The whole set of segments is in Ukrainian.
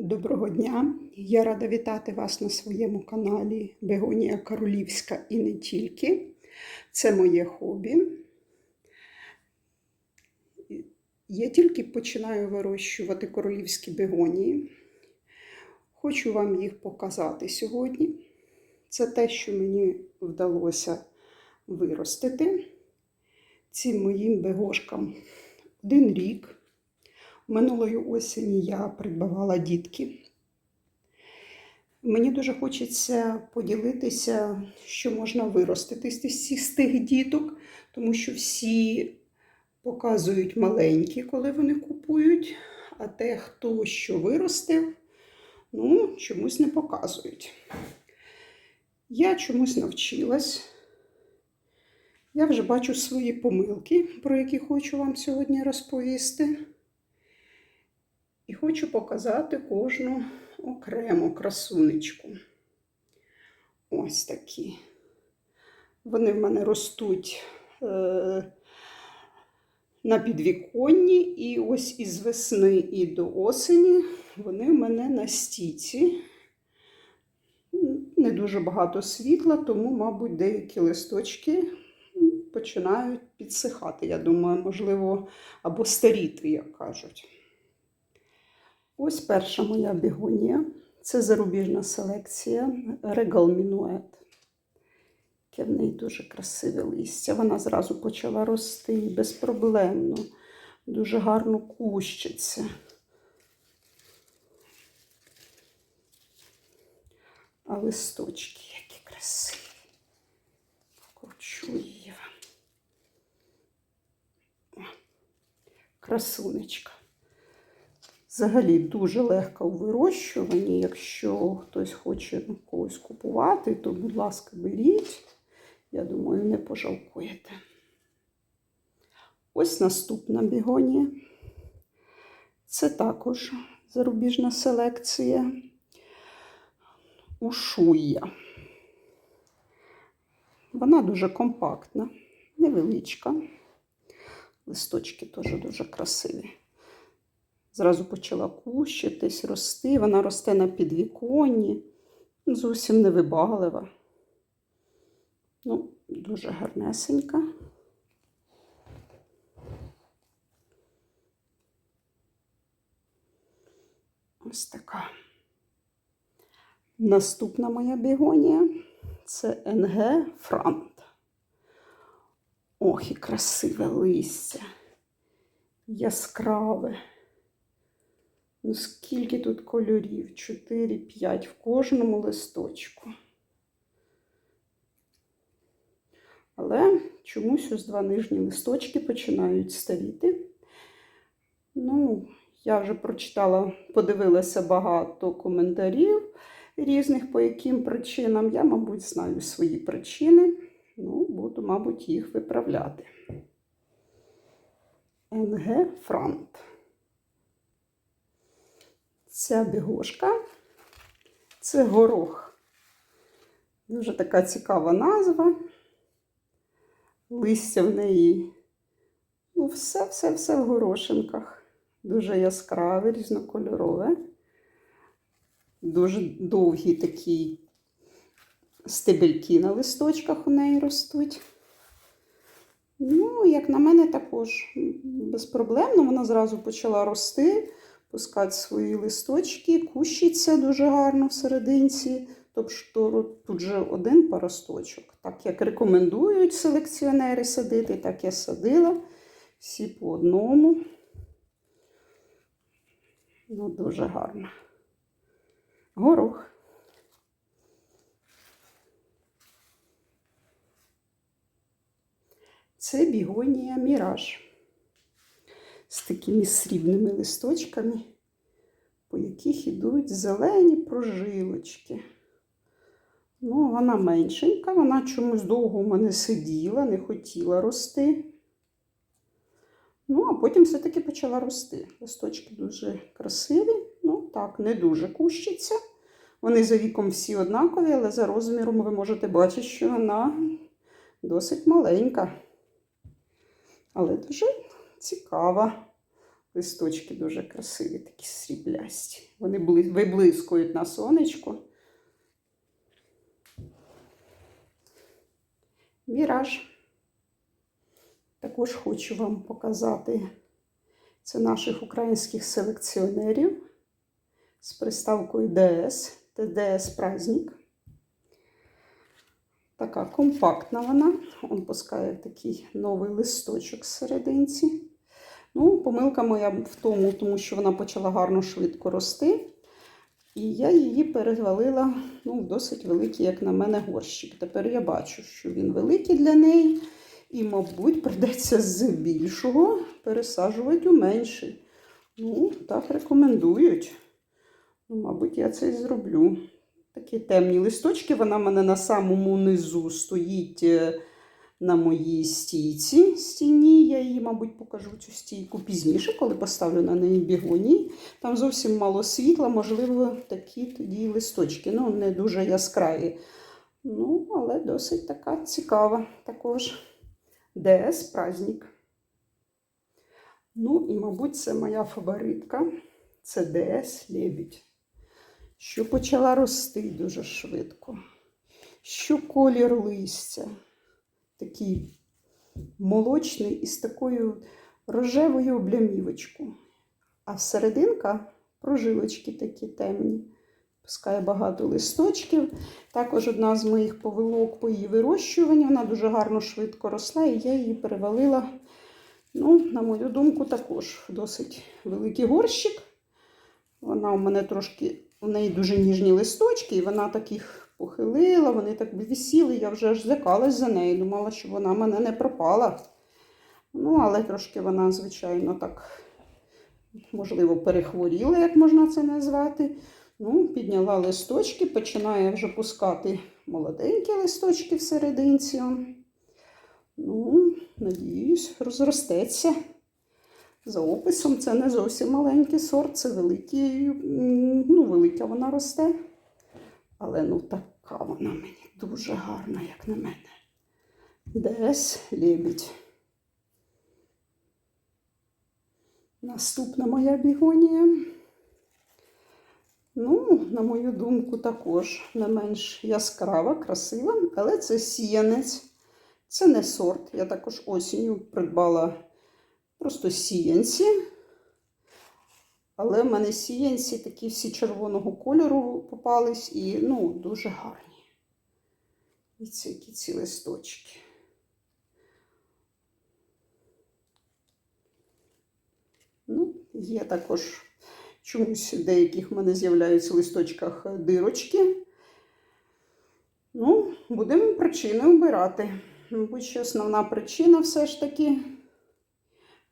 Доброго дня! Я рада вітати вас на своєму каналі Бегонія Королівська і не тільки. Це моє хобі. Я тільки починаю вирощувати королівські бегонії. Хочу вам їх показати сьогодні. Це те, що мені вдалося виростити. Цим моїм бегошкам один рік. Минулої осені я придбавала дітки. Мені дуже хочеться поділитися, що можна виростити з тих діток, тому що всі показують маленькі, коли вони купують, а те, хто що виростив, ну, чомусь не показують. Я чомусь навчилась. Я вже бачу свої помилки, про які хочу вам сьогодні розповісти. І хочу показати кожну окрему красунечку. Ось такі. Вони в мене ростуть е, на підвіконні, і ось із весни і до осені вони в мене на стійці. Не дуже багато світла, тому, мабуть, деякі листочки починають підсихати. Я думаю, можливо, або старіти, як кажуть. Ось перша моя бігонія. Це зарубіжна селекція Regal Minuet. Яке в неї дуже красиве листя. Вона зразу почала рости безпроблемно, дуже гарно кущиться. А листочки які красиві. Покручу її. Красунечка. Взагалі дуже легко у вирощуванні. Якщо хтось хоче когось купувати, то, будь ласка, беріть. Я думаю, не пожалкуєте. Ось наступна бігонія. Це також зарубіжна селекція. Ушуя. Вона дуже компактна, невеличка. Листочки теж дуже красиві. Зразу почала кущитись, рости. Вона росте на підвіконні, зовсім невибаглива. Ну, дуже гарнесенька. Ось така. Наступна моя бігонія це НГ Франт. Ох, і красиве листя, яскраве. Ну, скільки тут кольорів? 4-5 в кожному листочку. Але чомусь ось два нижні листочки починають старіти. Ну, я вже прочитала, подивилася багато коментарів різних, по яким причинам. Я, мабуть, знаю свої причини. Ну, буду, мабуть, їх виправляти. НГ Франт. Ця бігошка це горох. Дуже така цікава назва. Листя в неї, ну, все-все-все в горошинках. Дуже яскраве, різнокольорове. Дуже довгі такі стебельки на листочках у неї ростуть. Ну, як на мене, також безпроблемно. Вона зразу почала рости пускати свої листочки, кущиться дуже гарно всерединці. Тобто тут же один паросточок. Так як рекомендують селекціонери садити, так я садила. Всі по одному. Ну, дуже гарно. Горох. Це бігонія міраж з такими срібними листочками, по яких ідуть зелені прожилочки. Ну, вона меншенька, вона чомусь довго в мене сиділа, не хотіла рости. Ну, а потім все-таки почала рости. Листочки дуже красиві, ну так, не дуже кущаться. Вони за віком всі однакові, але за розміром ви можете бачити, що вона досить маленька. Але дуже цікава. Листочки дуже красиві, такі сріблясті. Вони виблискують на сонечку. Міраж. Також хочу вам показати це наших українських селекціонерів з приставкою ДС. Це ДС праздник. Така компактна вона. Он пускає такий новий листочок серединці. Ну, помилка моя в тому, тому що вона почала гарно швидко рости. І я її перевалила ну, в досить великий, як на мене, горщик. Тепер я бачу, що він великий для неї. І, мабуть, прийдеться з більшого пересаджувати у менший. Ну, так рекомендують. Ну, мабуть, я це і зроблю. Такі темні листочки. Вона в мене на самому низу стоїть е, на моїй стійці стіні. Я її, мабуть, покажу цю стійку пізніше, коли поставлю на неї бігонії. Там зовсім мало світла, можливо, такі тоді листочки. Ну, не дуже яскраві. Ну, але досить така цікава також. ДС праздник. Ну, і, мабуть, це моя фаворитка. Це ДС Лебідь. Що почала рости дуже швидко. Що колір листя. Такий молочний із такою рожевою облямівочкою. А всерединка прожилочки такі темні. Пускає багато листочків. Також одна з моїх повилок по її вирощуванню. Вона дуже гарно швидко росла, і я її перевалила, ну, на мою думку, також досить великий горщик. Вона у мене трошки, у неї дуже ніжні листочки, і вона таких похилила, вони так висіли, я вже аж злякалась за нею, думала, що вона мене не пропала. Ну, але трошки вона, звичайно, так, можливо, перехворіла, як можна це назвати. Ну, підняла листочки, починає вже пускати молоденькі листочки в серединці. Ну, надіюсь, розростеться. За описом це не зовсім маленький сорт, це великий, ну, велика вона росте. Але ну така вона мені дуже гарна, як на мене. Десь лебідь. Наступна моя бігонія. Ну, на мою думку, також не менш яскрава, красива, але це сіянець. Це не сорт. Я також осінню придбала просто сіянці. Але в мене сіянці такі всі червоного кольору попались і ну, дуже гарні. І ці які ці листочки. Ну, є також чомусь деяких в мене з'являються в листочках дирочки. Ну, будемо причини обирати. Мабуть, основна причина все ж таки.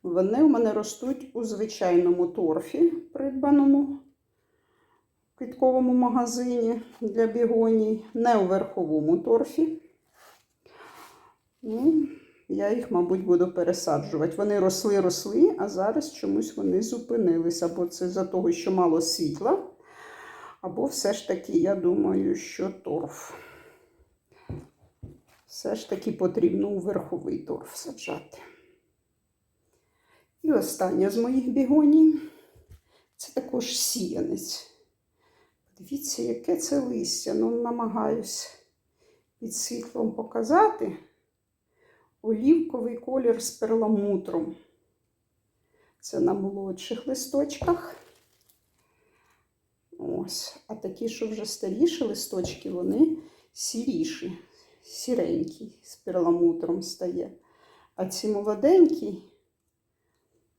Вони у мене ростуть у звичайному торфі, придбаному в квітковому магазині для бігоній, не у верховому торфі. Ну, я їх, мабуть, буду пересаджувати. Вони росли, росли, а зараз чомусь вони зупинилися. Або це за того, що мало світла, або все ж таки, я думаю, що торф. Все ж таки потрібно у верховий торф саджати. І остання з моїх бігоній це також сіянець. Дивіться, яке це листя. Ну, намагаюсь під світлом показати олівковий колір з перламутром. Це на молодших листочках. Ось. А такі, що вже старіші листочки, вони сіріші, сіренькі, з перламутром стає. А ці молоденькі,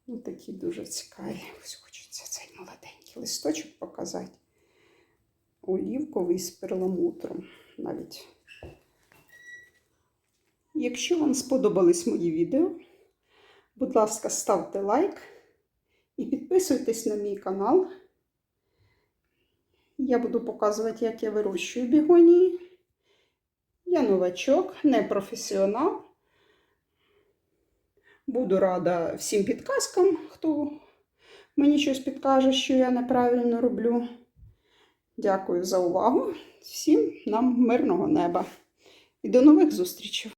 ну такі дуже цікаві. Ось хочеться цей молоденький листочок показати. Олівковий з перламутром навіть. Якщо вам сподобались мої відео, будь ласка, ставте лайк і підписуйтесь на мій канал. Я буду показувати, як я вирощую бігонії. Я новачок, не професіонал. Буду рада всім підказкам, хто мені щось підкаже, що я неправильно роблю. Дякую за увагу. Всім нам мирного неба. І до нових зустрічей!